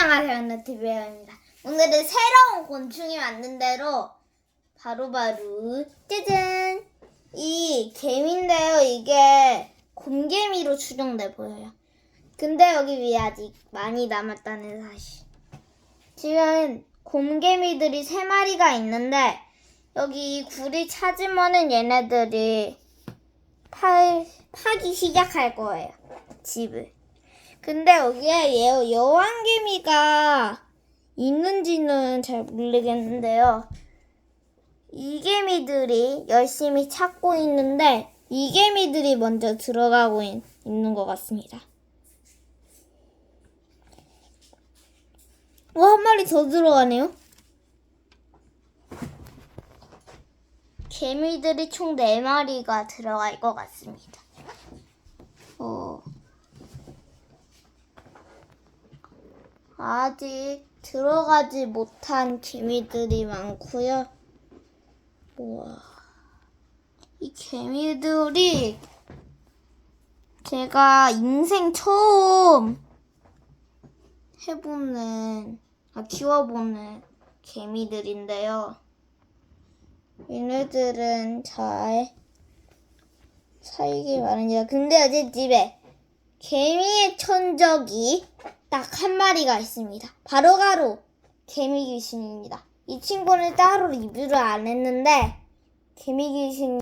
안녕하세요, 너티비입니다. 오늘은 새로운 곤충이 대로 바로바로 짜잔! 이 개미인데요. 이게 곰개미로 추정돼 보여요. 근데 여기 위에 아직 많이 남았다는 사실. 지금 곰개미들이 세 마리가 있는데 여기 굴이 찾으면은 얘네들이 파, 파기 시작할 거예요. 집을. 근데 여기에 여, 여왕개미가 있는지는 잘 모르겠는데요. 이 개미들이 열심히 찾고 있는데 이 개미들이 먼저 들어가고 있, 있는 것 같습니다. 어, 한 마리 더 들어가네요. 개미들이 총 4마리가 들어갈 것 같습니다. 어. 아직 들어가지 못한 개미들이 많고요. 우와. 이 개미들이 제가 인생 처음 해보는, 아, 키워보는 개미들인데요. 얘네들은 잘 살기 바랍니다. 근데 어제 집에 개미의 천적이 딱 한 마리가 있습니다. 바로바로 개미 귀신입니다. 이 친구는 따로 리뷰를 안 했는데 개미 귀신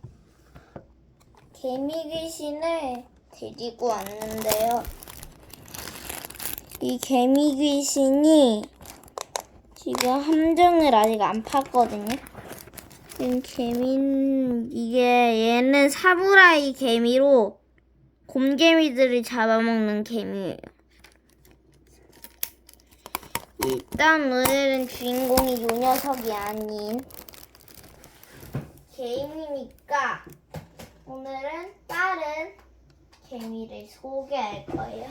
개미 귀신을 데리고 왔는데요. 이 개미 귀신이 지금 함정을 아직 안 팠거든요. 지금 개미 이게 얘는 사무라이 개미로 곰개미들을 잡아먹는 개미예요. 일단 오늘은 주인공이 요 녀석이 아닌 개미니까 오늘은 다른 개미를 소개할 거예요.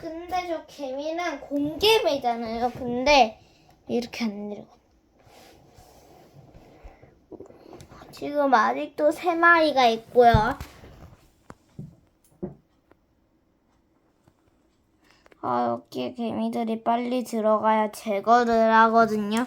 근데 저 개미는 곰개미잖아요. 근데 이렇게 안 내려가. 지금 아직도 세 마리가 있고요. 아, 여기에 개미들이 빨리 들어가야 제거를 하거든요.